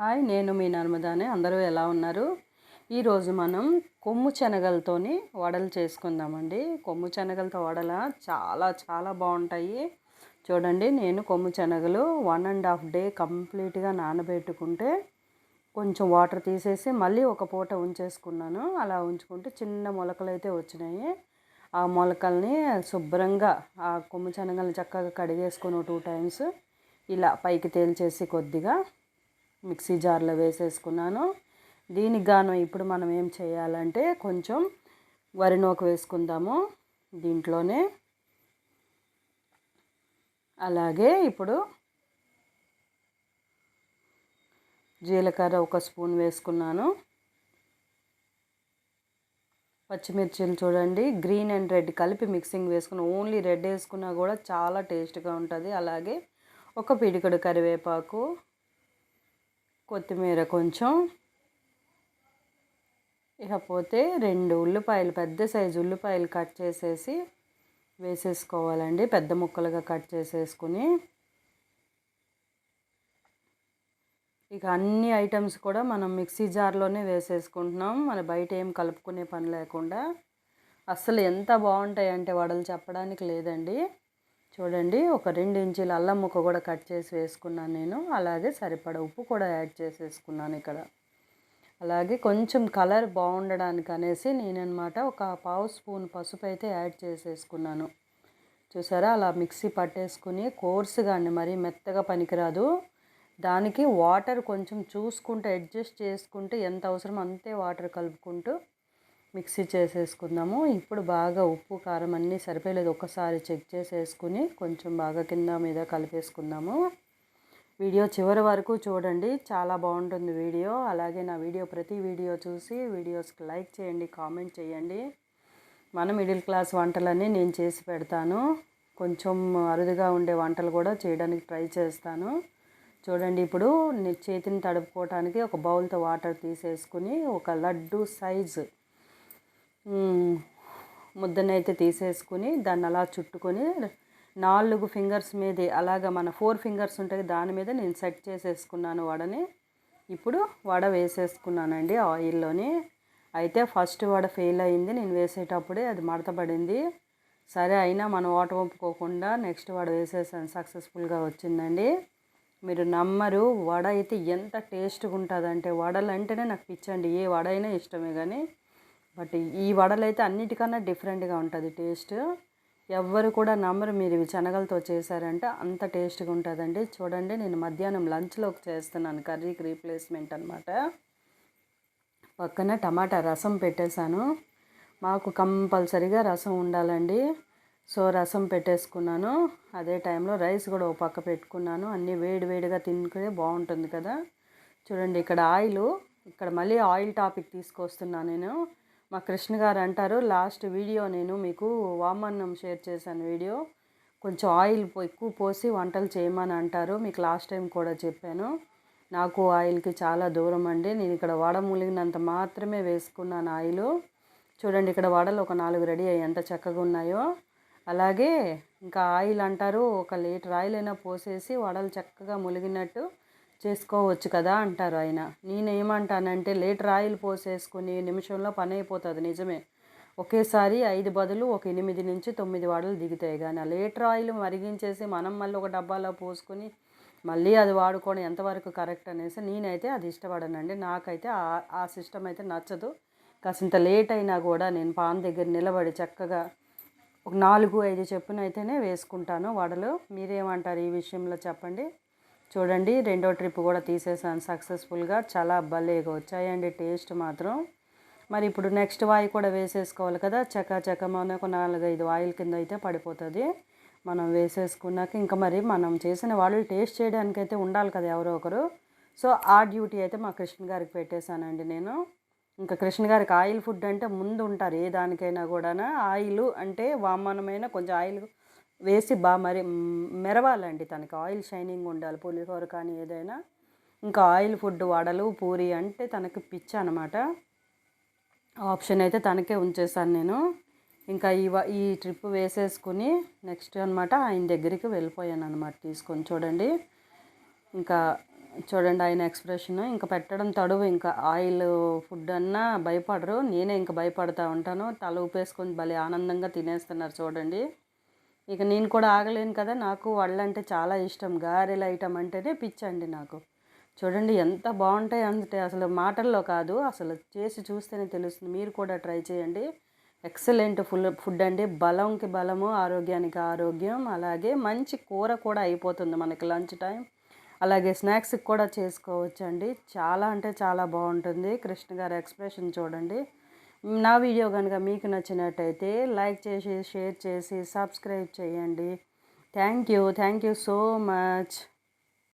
Hi నేను మీ నర్మదానే. అందరూ ఎలా ఉన్నారు? ఈరోజు మనం కొమ్ము శనగలతోని వడలు చేసుకుందామండి. కొమ్ము శనగలతో వడల చాలా చాలా బాగుంటాయి. చూడండి నేను కొమ్ము శనగలు వన్ అండ్ హాఫ్ డే కంప్లీట్గా నానబెట్టుకుంటే కొంచెం వాటర్ తీసేసి మళ్ళీ ఒక పూట ఉంచేసుకున్నాను. అలా ఉంచుకుంటే చిన్న మొలకలు అయితే వచ్చినాయి. ఆ మొలకల్ని శుభ్రంగా ఆ కొమ్ము శనగల్ని చక్కగా కడిగేసుకొని టూ టైమ్స్ ఇలా పైకి తేల్చేసి కొద్దిగా మిక్సీ జార్లో వేసేసుకున్నాను. దీనికి గాను ఇప్పుడు మనం ఏం చేయాలంటే కొంచెం వరి వేసుకుందాము దీంట్లోనే. అలాగే ఇప్పుడు జీలకర్ర ఒక స్పూన్ వేసుకున్నాను. పచ్చిమిర్చిలు చూడండి గ్రీన్ అండ్ రెడ్ కలిపి మిక్సింగ్ వేసుకుని ఓన్లీ రెడ్ వేసుకున్నా కూడా చాలా టేస్ట్గా ఉంటుంది. అలాగే ఒక పిడికడు కరివేపాకు కొత్తిమీర కొంచెం. ఇకపోతే రెండు ఉల్లిపాయలు పెద్ద సైజు ఉల్లిపాయలు కట్ చేసేసి వేసేసుకోవాలండి. పెద్ద ముక్కలుగా కట్ చేసేసుకుని. ఇక అన్ని ఐటమ్స్ కూడా మనం మిక్సీ జార్లోనే వేసేసుకుంటున్నాం. మన బయట ఏం కలుపుకునే పని లేకుండా. అస్సలు ఎంత బాగుంటాయి అంటే వడలు చెప్పడానికి లేదండి. చూడండి ఒక రెండు ఇంచీలు అల్లం ముక్క కూడా కట్ చేసి వేసుకున్నాను నేను. అలాగే సరిపడ ఉప్పు కూడా యాడ్ చేసేసుకున్నాను ఇక్కడ. అలాగే కొంచెం కలర్ బాగుండడానికి అనేసి నేననమాట ఒక పావు స్పూన్ పసుపు అయితే యాడ్ చేసేసుకున్నాను. చూసారా? అలా మిక్సీ పట్టేసుకుని కోర్సుగా అండి మరీ మెత్తగా పనికిరాదు. దానికి వాటర్ కొంచెం చూసుకుంటూ అడ్జస్ట్ చేసుకుంటూ ఎంత అవసరం అంతే వాటర్ కలుపుకుంటూ మిక్సీ చేసేసుకుందాము. ఇప్పుడు బాగా ఉప్పు కారం అన్నీ సరిపోయలేదు. ఒకసారి చెక్ చేసేసుకుని కొంచెం బాగా కింద మీద కలిపేసుకుందాము. వీడియో చివరి వరకు చూడండి. చాలా బాగుంటుంది వీడియో. అలాగే నా వీడియో ప్రతి వీడియో చూసి వీడియోస్కి లైక్ చేయండి కామెంట్ చేయండి. మన మిడిల్ క్లాస్ వంటలన్నీ నేను చేసి పెడతాను. కొంచెం అరుదుగా ఉండే వంటలు కూడా చేయడానికి ట్రై చేస్తాను. చూడండి ఇప్పుడు చేతిని తడుపుకోవటానికి ఒక బౌల్తో వాటర్ తీసేసుకుని ఒక లడ్డు సైజు ముద్దనైతే తీసేసుకుని దాన్ని అలా చుట్టుకొని నాలుగు ఫింగర్స్ మీదే అలాగ మన ఫోర్ ఫింగర్స్ ఉంటాయి దాని మీద నేను సెట్ చేసేసుకున్నాను వడని. ఇప్పుడు వడ వేసేసుకున్నానండి ఆయిల్లోని అయితే ఫస్ట్ వడ ఫెయిల్ అయింది నేను వేసేటప్పుడే అది మడతపడింది సరే అయినా మనం ఓట ఒప్పుకోకుండా నెక్స్ట్ వడ వేసేసాను సక్సెస్ఫుల్గా వచ్చిందండి. మీరు నమ్మరు వడ అయితే ఎంత టేస్ట్గా ఉంటుందంటే వడలు అంటేనే నాకు పిచ్చండి ఏ వడ అయినా ఇష్టమే కానీ బట్ ఈ వడలు అయితే అన్నిటికన్నా డిఫరెంట్గా ఉంటుంది టేస్ట్. ఎవ్వరు కూడా నమ్మరు మీరు ఇవి శనగలతో చేశారంటే అంత టేస్ట్గా ఉంటుందండి. చూడండి నేను మధ్యాహ్నం లంచ్లోకి చేస్తున్నాను కర్రీకి రీప్లేస్మెంట్ అనమాట పక్కన టమాటా రసం పెట్టేశాను. మాకు కంపల్సరిగా రసం ఉండాలండి. సో రసం పెట్టేసుకున్నాను. అదే టైంలో రైస్ కూడా ఒక పక్క పెట్టుకున్నాను. అన్నీ వేడి వేడిగా తినుకునే బాగుంటుంది కదా. చూడండి ఇక్కడ ఆయిల్ ఇక్కడ మళ్ళీ ఆయిల్ టాపిక్ తీసుకొస్తున్నాను నేను. మా కృష్ణ గారు అంటారు లాస్ట్ వీడియో నేను మీకు వామన్నం షేర్ చేశాను వీడియో. కొంచెం ఆయిల్ ఎక్కువ పోసి వంటలు చేయమని అంటారు. మీకు లాస్ట్ టైం కూడా చెప్పాను. నాకు ఆయిల్కి చాలా దూరం అండి. నేను ఇక్కడ వడ ములిగినంత మాత్రమే వేసుకున్నాను ఆయిల్. చూడండి ఇక్కడ వడలు ఒక నాలుగు రెడీ అయ్యి ఎంత చక్కగా ఉన్నాయో. అలాగే ఇంకా ఆయిల్ అంటారు ఒక లీటర్ ఆయిల్ అయినా పోసేసి వడలు చక్కగా ములిగినట్టు చేసుకోవచ్చు కదా అంటారు ఆయన. నేనేమంటానంటే లీటర్ ఆయిల్ పోసేసుకుని నిమిషంలో పని అయిపోతుంది నిజమే. ఒకేసారి ఐదు బదులు ఒక ఎనిమిది నుంచి తొమ్మిది వాడలు దిగుతాయి కానీ ఆ లీటర్ ఆయిల్ మరిగించేసి మనం మళ్ళీ ఒక డబ్బాలో పోసుకొని మళ్ళీ అది వాడుకోవడం ఎంతవరకు కరెక్ట్ అనేసి నేనైతే అది ఇష్టపడనండి. నాకైతే ఆ సిస్టమ్ అయితే నచ్చదు. కాసింత లేట్ అయినా కూడా నేను పాన్ దగ్గర నిలబడి చక్కగా ఒక నాలుగు ఐదు చెప్పునైతేనే వేసుకుంటాను వడలు. మీరేమంటారు ఈ విషయంలో చెప్పండి? చూడండి రెండో ట్రిప్ కూడా తీసేసాను సక్సెస్ఫుల్గా. చాలా భలేగా వచ్చాయండి టేస్ట్ మాత్రం. మరి ఇప్పుడు నెక్స్ట్ వాయి కూడా వేసేసుకోవాలి కదా. చక్క చక్క ఒక నాలుగైదు ఆయిల్ కింద అయితే పడిపోతుంది. మనం వేసేసుకున్నాక ఇంకా మరి మనం చేసిన వాళ్ళు టేస్ట్ చేయడానికి అయితే ఉండాలి కదా ఎవరో ఒకరు. సో ఆ డ్యూటీ అయితే మా కృష్ణ గారికి పెట్టేశానండి నేను. ఇంకా కృష్ణ గారికి ఆయిల్ ఫుడ్ అంటే ముందు ఉంటారు ఏ దానికైనా కూడా ఆయిల్ అంటే వామనమైన కొంచెం ఆయిల్ వేసి బాగా మరి మెరవాలండి. తనకి ఆయిల్ షైనింగ్ ఉండాలి పులిహోర కానీ ఏదైనా. ఇంకా ఆయిల్ ఫుడ్ వడలు పూరి అంటే తనకి పిచ్చ అనమాట ఆప్షన్ అయితే తనకే ఉంచేసాను నేను. ఇంకా ఈ ఈ ట్రిప్ వేసేసుకుని నెక్స్ట్ అనమాట ఆయన దగ్గరికి వెళ్ళిపోయాను అనమాట తీసుకొని చూడండి. ఇంకా చూడండి ఆయన ఎక్స్ప్రెషన్. ఇంకా పెట్టడం తడువు ఇంకా ఆయిల్ ఫుడ్ అన్నా భయపడరు. నేనే ఇంకా భయపడతా ఉంటాను. తల ఊపేసుకొని భలే ఆనందంగా తినేస్తున్నారు చూడండి. ఇక నేను కూడా ఆగలేను కదా నాకు వాళ్ళంటే చాలా ఇష్టం. గారెల ఐటమ్ అంటేనే పిచ్చండి నాకు. చూడండి ఎంత బాగుంటాయి అంటే అసలు మాటల్లో కాదు అసలు చేసి చూస్తేనే తెలుస్తుంది. మీరు కూడా ట్రై చేయండి. ఎక్సలెంట్ ఫుల్ ఫుడ్ అండి. బలంకి బలము ఆరోగ్యానికి ఆరోగ్యం అలాగే మంచి కూర కూడా అయిపోతుంది మనకి లంచ్ టైం. అలాగే స్నాక్స్కి కూడా చేసుకోవచ్చండి. చాలా అంటే చాలా బాగుంటుంది. కృష్ణ గారి ఎక్స్ప్రెషన్ చూడండి. నా వీడియో కనుక మీకు నచ్చినట్టయితే లైక్ చేసి షేర్ చేసి సబ్స్క్రైబ్ చేయండి. Thank you. Thank you so much.